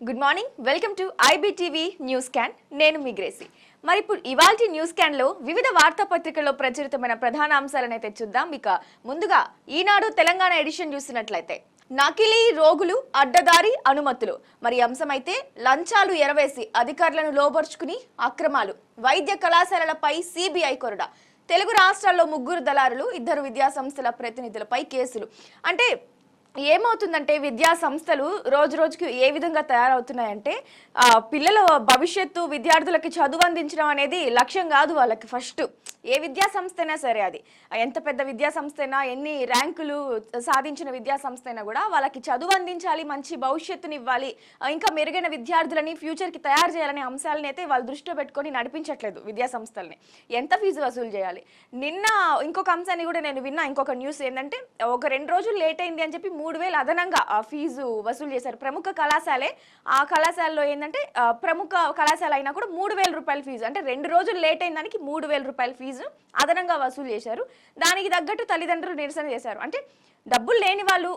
Good morning welcome to IBTV news can నేను మీ Gracy మరి ఇప్పుడు ఇవాల్టి న్యూస్ క్యాన్లో వివిధ వార్తాపత్రికల్లో ప్రచురితమైన ప్రధాన అంశాలను అయితే చూద్దాం. ఇక ముందుగా ఈనాడు తెలంగాణ ఎడిషన్ చూసినట్లయితే నకిలీ రోగులు అడ్డదారి అనుమతులు. మరి అంశమైతే లంచాలు ఎరవేసి అధికారులను లోబర్చుకుని అక్రమాలు. వైద్య కళాశాలలపై సిబిఐ కొరడ. తెలుగు రాష్ట్రాల్లో ముగ్గురు దళారులు ఇద్దరు విద్యా సంస్థల ప్రతినిధులపై కేసులు. అంటే ఏమవుతుందంటే విద్యా సంస్థలు రోజు రోజుకి ఏ విధంగా తయారవుతున్నాయంటే పిల్లల భవిష్యత్తు విద్యార్థులకి చదువు అందించడం అనేది లక్ష్యం కాదు వాళ్ళకి ఫస్ట్. ఏ విద్యా సంస్థ అయినా సరే అది. ఎంత పెద్ద విద్యా సంస్థ అయినా ఎన్ని ర్యాంకులు సాధించిన విద్యా సంస్థ అయినా కూడా వాళ్ళకి చదువు అందించాలి మంచి భవిష్యత్తుని ఇవ్వాలి ఇంకా మెరుగైన విద్యార్థులని ఫ్యూచర్కి తయారు చేయాలనే అంశాలని అయితే వాళ్ళు దృష్టిలో పెట్టుకొని నడిపించట్లేదు విద్యా సంస్థల్ని. ఎంత ఫీజు వసూలు చేయాలి? నిన్న ఇంకొక అంశాన్ని కూడా నేను విన్నా ఇంకొక న్యూస్ ఏంటంటే ఒక రెండు రోజులు లేట్ అయింది అని చెప్పి మూడు వేలు అదనంగా ఫీజు వసూలు చేశారు. ప్రముఖ కళాశాలే ఆ కళాశాలలో ఏంటంటే ప్రముఖ కళాశాల అయినా కూడా మూడు వేల రూపాయల ఫీజు. అంటే రెండు రోజులు లేట్ అయిన దానికి మూడు వేల రూపాయల ఫీజు అదనంగా వసూలు చేశారు. దానికి తగ్గట్టు తల్లిదండ్రులు నిరసన చేశారు. అంటే డబ్బులు లేని వాళ్ళు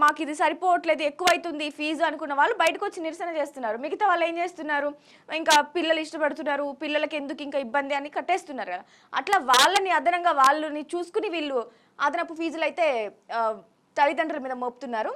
మాకు ఇది సరిపోవట్లేదు ఎక్కువ అవుతుంది ఫీజు అనుకున్న వాళ్ళు బయటకు వచ్చి నిరసన చేస్తున్నారు. మిగతా వాళ్ళు ఏం చేస్తున్నారు? ఇంకా పిల్లలు ఇష్టపడుతున్నారు పిల్లలకి ఎందుకు ఇంకా ఇబ్బంది అని కట్టేస్తున్నారు కదా. అట్లా వాళ్ళని అదనంగా వాళ్ళని చూసుకుని వీళ్ళు అదనపు ఫీజులు అయితే తల్లిదండ్రుల మీద మోపుతున్నారు.